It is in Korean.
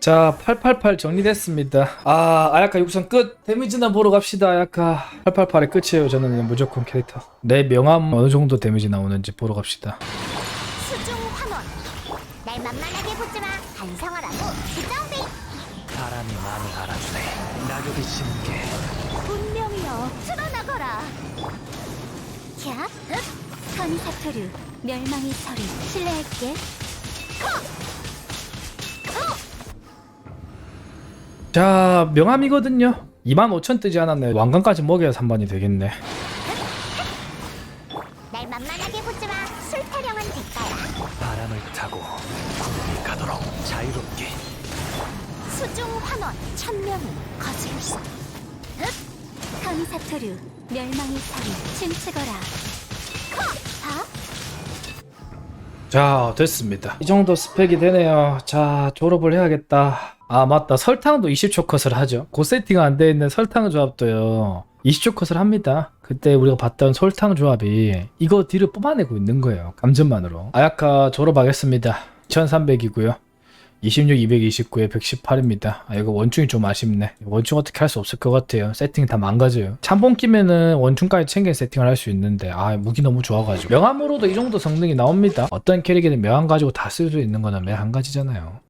자, 888 정리됐습니다. 아, 아야카 육성 끝. 데미지나 보러 갑시다, 아야카. 888의 끝이에요, 저는 그냥 무조건 캐릭터. 내 명함 어느 정도 데미지 나오는지 보러 갑시다. 수중 환원 날 만만하게 보지 마 반성하라고 부정비 바람이 마음을 알아주네. 낙엽이 지는 게 분명히요 드러나거라 캬 흡. 선의 사토류 멸망의 서리 신뢰할게 자, 명함이거든요. 25,000 뜨지 않았네. 왕관까지 먹여야 3반이 되겠네. 날 만만하게 보지 마 술 타령한 대가야 바람을 타고 구름이 가도록 자유롭게 수중 환원 천명은 거슬렸어 흡. 선의 사토류 멸망의 서리 춤추거라 자, 됐습니다. 이 정도 스펙이 되네요. 자, 졸업을 해야겠다. 아, 맞다. 설탕도 20초 컷을 하죠. 그 세팅 안 돼 있는 설탕 조합도요. 20초 컷을 합니다. 그때 우리가 봤던 설탕 조합이 이거 뒤를 뽑아내고 있는 거예요. 감전만으로. 아야카 졸업하겠습니다. 2300이고요. 26, 229에 118입니다. 아, 이거 원충이 좀 아쉽네. 원충 어떻게 할 수 없을 것 같아요. 세팅 다 망가져요. 참봉 끼면은 원충까지 챙겨 세팅을 할 수 있는데, 아, 무기 너무 좋아가지고. 명함으로도 이 정도 성능이 나옵니다. 어떤 캐릭에는 명함 가지고 다 쓸 수 있는 거는 매한 가지잖아요.